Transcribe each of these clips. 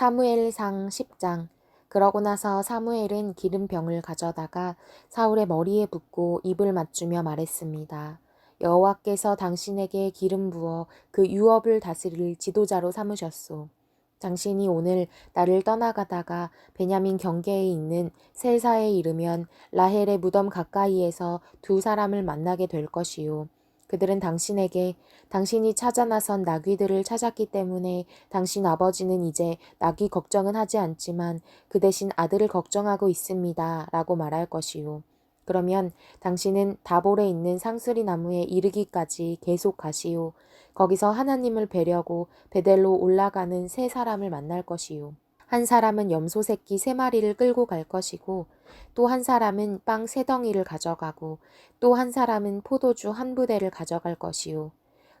사무엘상 10장 그러고 나서 사무엘은 기름병을 가져다가 사울의 머리에 붓고 입을 맞추며 말했습니다. 여호와께서 당신에게 기름 부어 그 유업을 다스릴 지도자로 삼으셨소. 당신이 오늘 나를 떠나가다가 베냐민 경계에 있는 셀사에 이르면 라헬의 무덤 가까이에서 두 사람을 만나게 될 것이요. 그들은 당신에게 당신이 찾아 나선 나귀들을 찾았기 때문에 당신 아버지는 이제 나귀 걱정은 하지 않지만 그 대신 아들을 걱정하고 있습니다. 라고 말할 것이요. 그러면 당신은 다볼에 있는 상수리 나무에 이르기까지 계속 가시오. 거기서 하나님을 뵈려고 베델로 올라가는 세 사람을 만날 것이요. 한 사람은 염소 새끼 세 마리를 끌고 갈 것이고 또 한 사람은 빵 세 덩이를 가져가고 또 한 사람은 포도주 한 부대를 가져갈 것이요.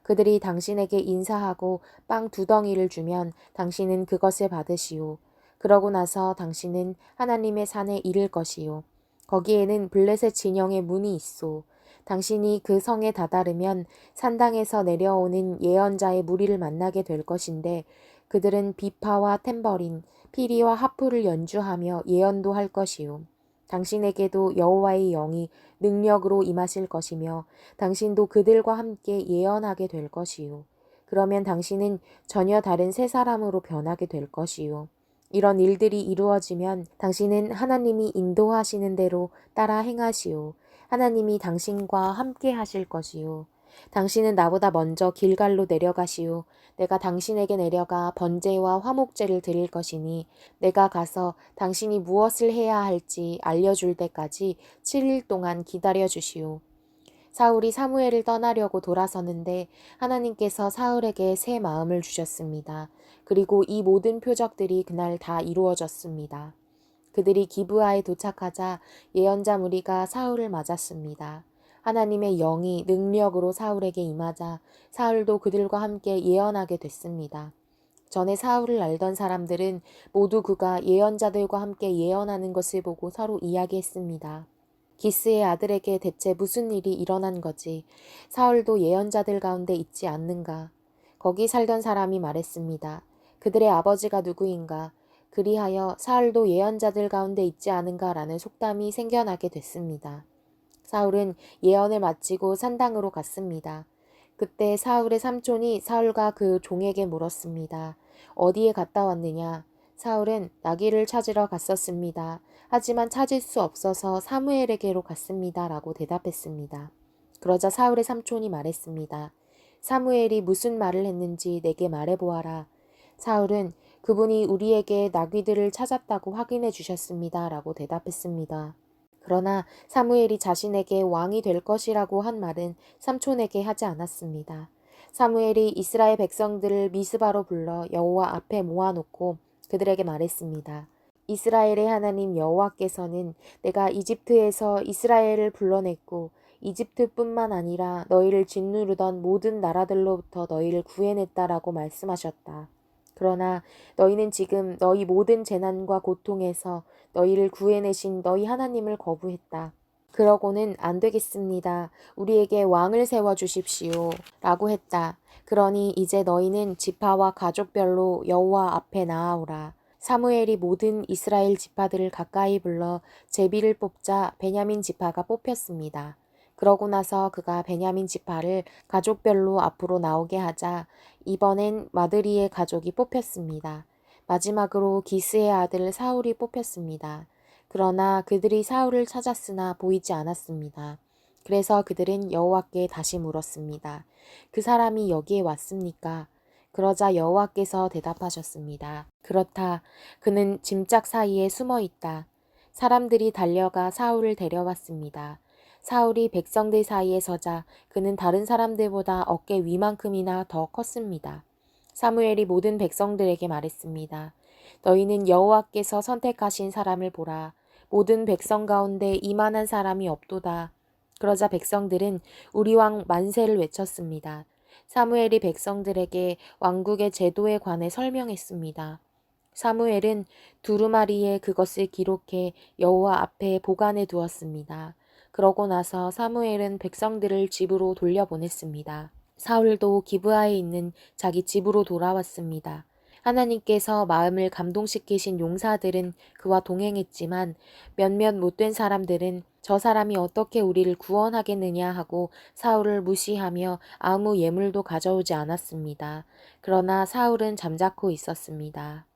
그들이 당신에게 인사하고 빵 두 덩이를 주면 당신은 그것을 받으시오. 그러고 나서 당신은 하나님의 산에 이를 것이요. 거기에는 블레셋 진영의 문이 있소. 당신이 그 성에 다다르면 산당에서 내려오는 예언자의 무리를 만나게 될 것인데 그들은 비파와 템버린, 피리와 하프를 연주하며 예언도 할 것이요. 당신에게도 여호와의 영이 능력으로 임하실 것이며 당신도 그들과 함께 예언하게 될 것이요. 그러면 당신은 전혀 다른 새 사람으로 변하게 될 것이요. 이런 일들이 이루어지면 당신은 하나님이 인도하시는 대로 따라 행하시오. 하나님이 당신과 함께 하실 것이요. 당신은 나보다 먼저 길갈로 내려가시오. 내가 당신에게 내려가 번제와 화목제를 드릴 것이니 내가 가서 당신이 무엇을 해야 할지 알려줄 때까지 7일 동안 기다려 주시오. 사울이 사무엘을 떠나려고 돌아서는데 하나님께서 사울에게 새 마음을 주셨습니다. 그리고 이 모든 표적들이 그날 다 이루어졌습니다. 그들이 기브아에 도착하자 예언자 무리가 사울을 맞았습니다. 하나님의 영이 능력으로 사울에게 임하자 사울도 그들과 함께 예언하게 됐습니다. 전에 사울을 알던 사람들은 모두 그가 예언자들과 함께 예언하는 것을 보고 서로 이야기했습니다. 기스의 아들에게 대체 무슨 일이 일어난 거지? 사울도 예언자들 가운데 있지 않는가? 거기 살던 사람이 말했습니다. 그들의 아버지가 누구인가? 그리하여 사울도 예언자들 가운데 있지 않은가라는 속담이 생겨나게 됐습니다. 사울은 예언을 마치고 산당으로 갔습니다. 그때 사울의 삼촌이 사울과 그 종에게 물었습니다. 어디에 갔다 왔느냐? 사울은 나귀를 찾으러 갔었습니다. 하지만 찾을 수 없어서 사무엘에게로 갔습니다. 라고 대답했습니다. 그러자 사울의 삼촌이 말했습니다. 사무엘이 무슨 말을 했는지 내게 말해보아라. 사울은 그분이 우리에게 나귀들을 찾았다고 확인해 주셨습니다. 라고 대답했습니다. 그러나 사무엘이 자신에게 왕이 될 것이라고 한 말은 삼촌에게 하지 않았습니다. 사무엘이 이스라엘 백성들을 미스바로 불러 여호와 앞에 모아놓고 그들에게 말했습니다. 이스라엘의 하나님 여호와께서는 내가 이집트에서 이스라엘을 불러냈고 이집트뿐만 아니라 너희를 짓누르던 모든 나라들로부터 너희를 구해냈다라고 말씀하셨다. 그러나 너희는 지금 너희 모든 재난과 고통에서 너희를 구해내신 너희 하나님을 거부했다. 그러고는 안 되겠습니다. 우리에게 왕을 세워 주십시오. 라고 했다. 그러니 이제 너희는 지파와 가족별로 여호와 앞에 나아오라. 사무엘이 모든 이스라엘 지파들을 가까이 불러 제비를 뽑자 베냐민 지파가 뽑혔습니다. 그러고 나서 그가 베냐민 지파를 가족별로 앞으로 나오게 하자 이번엔 마드리의 가족이 뽑혔습니다. 마지막으로 기스의 아들 사울이 뽑혔습니다. 그러나 그들이 사울을 찾았으나 보이지 않았습니다. 그래서 그들은 여호와께 다시 물었습니다. 그 사람이 여기에 왔습니까? 그러자 여호와께서 대답하셨습니다. 그렇다. 그는 짐짝 사이에 숨어 있다. 사람들이 달려가 사울을 데려왔습니다. 사울이 백성들 사이에 서자 그는 다른 사람들보다 어깨 위만큼이나 더 컸습니다. 사무엘이 모든 백성들에게 말했습니다. 너희는 여호와께서 선택하신 사람을 보라. 모든 백성 가운데 이만한 사람이 없도다. 그러자 백성들은 우리 왕 만세를 외쳤습니다. 사무엘이 백성들에게 왕국의 제도에 관해 설명했습니다. 사무엘은 두루마리에 그것을 기록해 여호와 앞에 보관해 두었습니다. 그러고 나서 사무엘은 백성들을 집으로 돌려보냈습니다. 사울도 기브아에 있는 자기 집으로 돌아왔습니다. 하나님께서 마음을 감동시키신 용사들은 그와 동행했지만 몇몇 못된 사람들은 저 사람이 어떻게 우리를 구원하겠느냐 하고 사울을 무시하며 아무 예물도 가져오지 않았습니다. 그러나 사울은 잠자코 있었습니다.